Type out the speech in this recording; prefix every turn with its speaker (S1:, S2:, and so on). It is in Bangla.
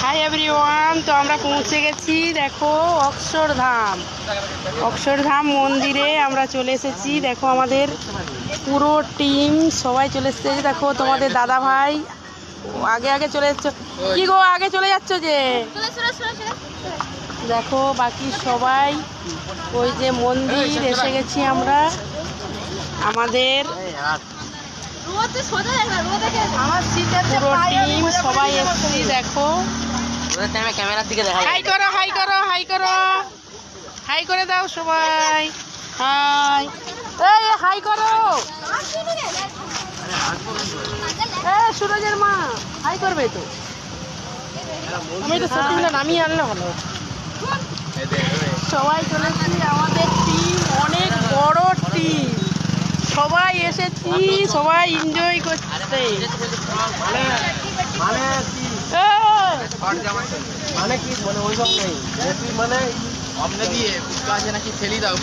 S1: হাই এভরিওয়ান তো আমরা পৌঁছে গেছি দেখো অক্ষরধাম। অক্ষরধাম মন্দিরে আমরা চলে এসেছি। দেখো আমাদের পুরো টিম সবাই চলে এসেছে। দেখো তোমাদের দাদা ভাই আগে আগে চলে যাচ্ছ কি গো আগে চলে যাচ্ছ যে? দেখো বাকি সবাই ওই যে মন্দির এসে গেছি আমরা। আমাদের সবাই এসেছি দেখো।
S2: ক্যামেরার দিকে দেখা
S1: হাই করো হাই করো হাই করো। হাই করে দাও সবাই। হাই। এই হাই করো। সুরজের মা হাই করবে তো। আমি তো সত্যি না নামিয়ে আনলে ভালো সবাই চলেছি আমাদের টিম অনেক বড় টিম সবাই এসেছি সবাই এনজয় করছে।
S2: কি
S1: এই,
S2: মানে কি মানে ওইসব নেই মানে
S3: অমনে দিয়ে আছে নাকি ফেলি দাও